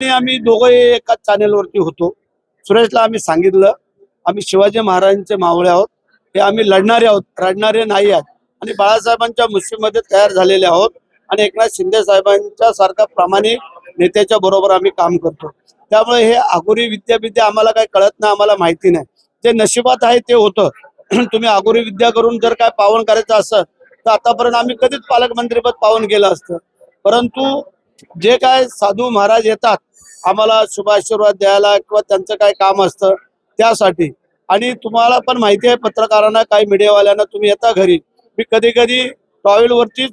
आम्ही दोघंही एकाच चॅनेलवरती होतो. सुरेशला आम्ही सांगितलं आम्ही शिवाजी महाराजांचे मावळे आहोत. हे आम्ही लढणारे आहोत रडणारे नाही आहोत. आणि बाळासाहेबांच्या मुस्लिममध्ये तयार झालेले आहोत. आणि एकनाथ शिंदे साहेबांच्या सारखा प्रामाणिक नेत्याच्या बरोबर आम्ही काम करतो. त्यामुळे हे आगोरी विद्यापीठ आम्हाला काही कळत नाही आम्हाला माहिती नाही. जे नशिबात आहे ते होतं. तुम्ही आगोरी विद्या करून जर काय पावन करायचं असं तर आतापर्यंत आम्ही कधीच पालकमंत्रीपद पावन केलं असतं. परंतु जे काय साधू महाराज येतात आम्हाला शुभाशीर्वाद द्यायला किंवा त्यांचं काय काम असतं त्यासाठी. आणि तुम्हाला पण माहिती आहे पत्रकारांना काही मीडियावाल्यांना तुम्ही येता घरी. मी कधी कधी टॉवेलवरतीच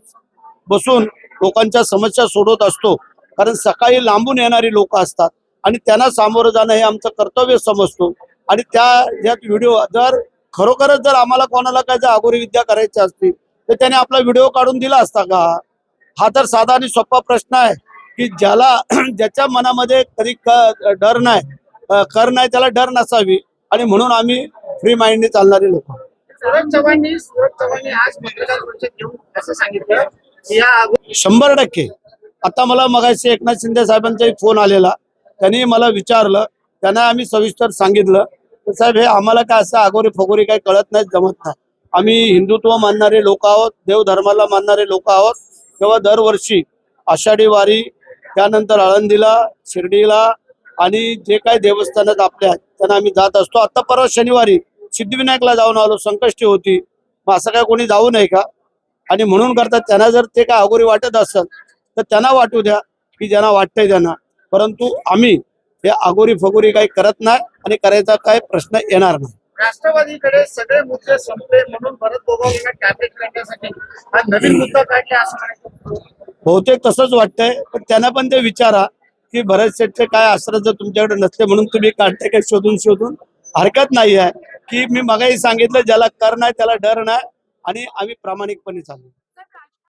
बसून लोकांच्या समस्या सोडवत असतो. कारण सकाळी लांबून येणारी लोक असतात आणि त्यांना सामोरं जाणं हे आमचं कर्तव्य समजतो. आणि त्या यात व्हिडिओ जर खरोखरच जर आम्हाला कोणाला काय जर अगोरी विद्या करायची असती तर त्याने आपला व्हिडिओ काढून दिला असता का? हा तर साधा आणि सोपा प्रश्न आहे. की ज्याला ज्याच्या मनामध्ये कधी डर नाही. कर नाही त्याला डर नसावी. आणि म्हणून आम्ही फ्री माइंडने चालणारे लोक शंभर टक्के. आता मला मगाशी एकनाथ शिंदे साहेबांचाही फोन आलेला. त्यांनी मला विचारलं. त्यांना आम्ही सविस्तर सांगितलं. तर साहेब हे आम्हाला काय असं आगोरी फगोरी काही कळत नाही जमत नाही. आम्ही हिंदुत्व मानणारे लोक आहोत देवधर्माला मानणारे लोक आहोत. तेव्हा दरवर्षी आषाढी वारी त्यानंतर आळंदीला शिर्डीला आणि जे काही देवस्थानात आपल्या आहेत त्यांना आम्ही जात असतो. आता परत शनिवारी सिद्धिविनायकला जाऊन आलो. संकष्टी होती. मग असं काय कोणी जाऊ नये का? आणि म्हणून करतात. त्यांना जर ते काय अगोरी वाटत असेल तर त्यांना वाटू द्या की ज्यांना वाटतंय त्यांना. परंतु आम्ही हे अगोरी फगोरी काही करत नाही आणि करायचा काय प्रश्न येणार नाही. राष्ट्रवादीकडे सगळे मुद्दे संपले म्हणून भरत गोगावलेला टॅबलेट करण्यासाठी हा नवीन मुद्दा काढला असं म्हणायचं बहुतेक तसंच वाटतंय पण त्यांना पण ते विचारा की भरत शेठचे काय आश्रय जर तुमच्याकडे नसते म्हणून तुम्ही काढताय काय शोधून शोधून? हरकत नाही आहे की मी मगाही सांगितलं ज्याला कर नाही त्याला डर नाही आणि आम्ही प्रामाणिकपणे चालू.